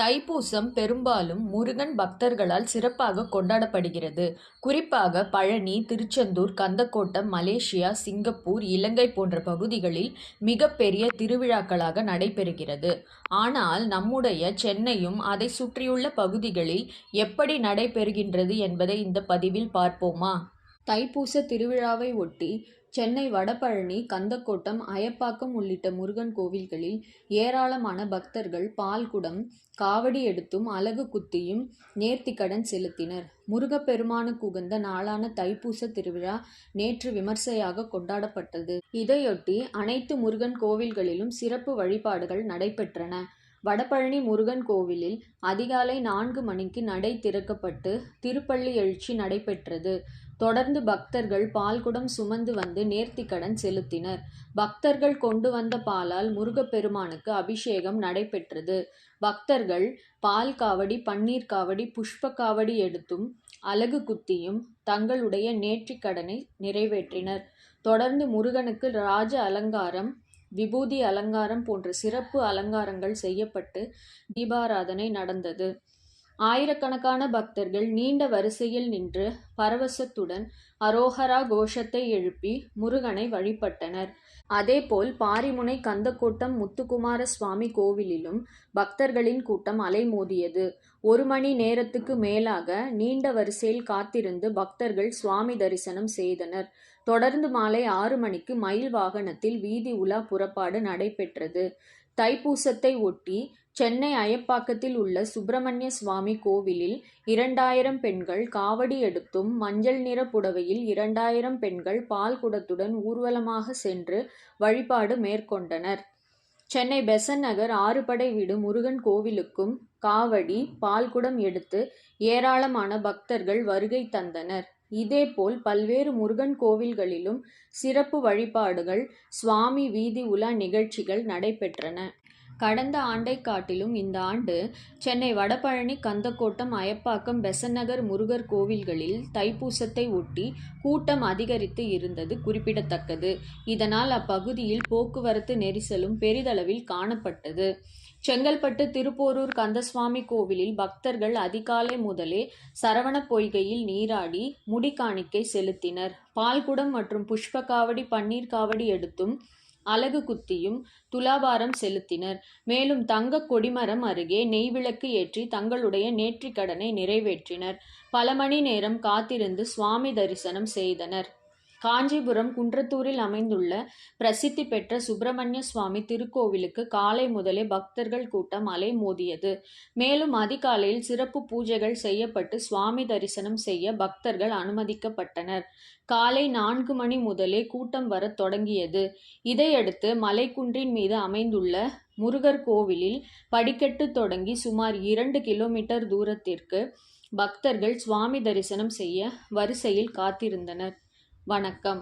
தைப்பூசம் பெரும்பாலும் முருகன் பக்தர்களால் சிறப்பாக கொண்டாடப்படுகிறது. குறிப்பாக பழனி, திருச்செந்தூர், கந்தக்கோட்டம், மலேசியா, சிங்கப்பூர், இலங்கை போன்ற பகுதிகளில் மிகப்பெரிய திருவிழாக்களாக நடைபெறுகிறது. ஆனால் நம்முடைய சென்னையும் அதை சுற்றியுள்ள பகுதிகளில் எப்படி நடைபெறுகின்றது என்பதை இந்த பதிவில் பார்ப்போமா? தைப்பூச திருவிழாவை ஒட்டி சென்னை வடபழனி, கந்தக்கோட்டம், அயப்பாக்கம் உள்ளிட்ட முருகன் கோவில்களில் ஏராளமான பக்தர்கள் பால்குடம், காவடி எடுத்தும், அலகு குத்தியும் நேர்த்திக்கடன் செலுத்தினர். முருகப்பெருமானுக்கு உகந்த நாளான தைப்பூச திருவிழா நேற்று விமர்சையாக கொண்டாடப்பட்டது. இதையொட்டி அனைத்து முருகன் கோவில்களிலும் சிறப்பு வழிபாடுகள் நடைபெற்றன. வடபழனி முருகன் கோவிலில் அதிகாலை நான்கு மணிக்கு நடை திறக்கப்பட்டு திருப்பள்ளி எழுச்சி நடைபெற்றது. தொடர்ந்து பக்தர்கள் பால்குடம் சுமந்து வந்து நேர்த்திக்கடன் செலுத்தினர். பக்தர்கள் கொண்டு வந்த பாலால் முருகப்பெருமானுக்கு அபிஷேகம் நடைபெற்றது. பக்தர்கள் பால் காவடி, பன்னீர் காவடி, புஷ்ப காவடி எடுத்தும், அலகு குத்தியும் தங்களுடைய நேர்த்திக்கடனை நிறைவேற்றினர். தொடர்ந்து முருகனுக்கு ராஜ அலங்காரம், விபூதி அலங்காரம் போன்ற சிறப்பு அலங்காரங்கள் செய்யப்பட்டு தீபாராதனை நடந்தது. ஆயிரக்கணக்கான பக்தர்கள் நீண்ட வரிசையில் நின்று பரவசத்துடன் அரோஹரா கோஷத்தை எழுப்பி முருகனை வழிபட்டனர். அதேபோல் பாரிமுனை கந்தக்கோட்டம் முத்துக்குமார சுவாமி கோவிலிலும் பக்தர்களின் கூட்டம் அலைமோதியது. ஒரு மணி நேரத்துக்கு மேலாக நீண்ட வரிசையில் காத்திருந்து பக்தர்கள் சுவாமி தரிசனம் செய்தனர். தொடர்ந்து மாலை ஆறு மணிக்கு மயில் வாகனத்தில் வீதி உலா புறப்பாடு நடைபெற்றது. தைப்பூசத்தை ஒட்டி சென்னை அயப்பாக்கத்தில் உள்ள சுப்பிரமணிய சுவாமி கோவிலில் இரண்டாயிரம் பெண்கள் காவடி எடுத்தும், மஞ்சள் நிற புடவையில் இரண்டாயிரம் பெண்கள் பால்குடத்துடன் ஊர்வலமாக சென்று வழிபாடு மேற்கொண்டனர். சென்னை பெசன் நகர் ஆறுபடை வீடு முருகன் கோவிலுக்கும் காவடி, பால்குடம் எடுத்து ஏராளமான பக்தர்கள் வருகை தந்தனர். இதேபோல் பல்வேறு முருகன் கோவில்களிலும் சிறப்பு வழிபாடுகள், சுவாமி வீதி உலா நிகழ்ச்சிகள் நடைபெற்றன. கடந்த ஆண்டைக் காட்டிலும் இந்த ஆண்டு சென்னை வடபழனி, கந்தக்கோட்டம், அயப்பாக்கம், பெசன்ட் நகர் முருகர் கோவில்களில் தைப்பூசத்தை ஒட்டி கூட்டம் அதிகரித்து இருந்தது குறிப்பிடத்தக்கது. இதனால் அப்பகுதியில் போக்குவரத்து நெரிசலும் பெரிதளவில் காணப்பட்டது. செங்கல்பட்டு திருப்போரூர் கந்தசுவாமி கோவிலில் பக்தர்கள் அதிகாலை முதலே சரவண பொய்கையில் நீராடி முடிக்காணிக்கை செலுத்தினர். பால்குடம் மற்றும் புஷ்ப காவடி, பன்னீர் காவடி எடுத்தும், அலகு குத்தியும் துலாபாரம் செலுத்தினர். மேலும் தங்க கொடிமரம் அருகே நெய்விளக்கு ஏற்றி தங்களுடைய நேற்றிக்கடனை நிறைவேற்றினர். பல மணி நேரம் காத்திருந்து சுவாமி தரிசனம் செய்தனர். காஞ்சிபுரம் குன்றத்தூரில் அமைந்துள்ள பிரசித்தி பெற்ற சுப்பிரமணிய சுவாமி திருக்கோவிலுக்கு காலை முதலே பக்தர்கள் கூட்டம் அலை மோதியது மேலும் அதிகாலையில் சிறப்பு பூஜைகள் செய்யப்பட்டு சுவாமி தரிசனம் செய்ய பக்தர்கள் அனுமதிக்கப்பட்டனர். காலை நான்கு மணி முதலே கூட்டம் வரத் தொடங்கியது. இதையடுத்து மலைக்குன்றின் மீது அமைந்துள்ள முருகர் கோவிலில் படிக்கட்டு தொடங்கி சுமார் இரண்டு கிலோமீட்டர் தூரத்திற்கு பக்தர்கள் சுவாமி தரிசனம் செய்ய வரிசையில் காத்திருந்தனர். வணக்கம்.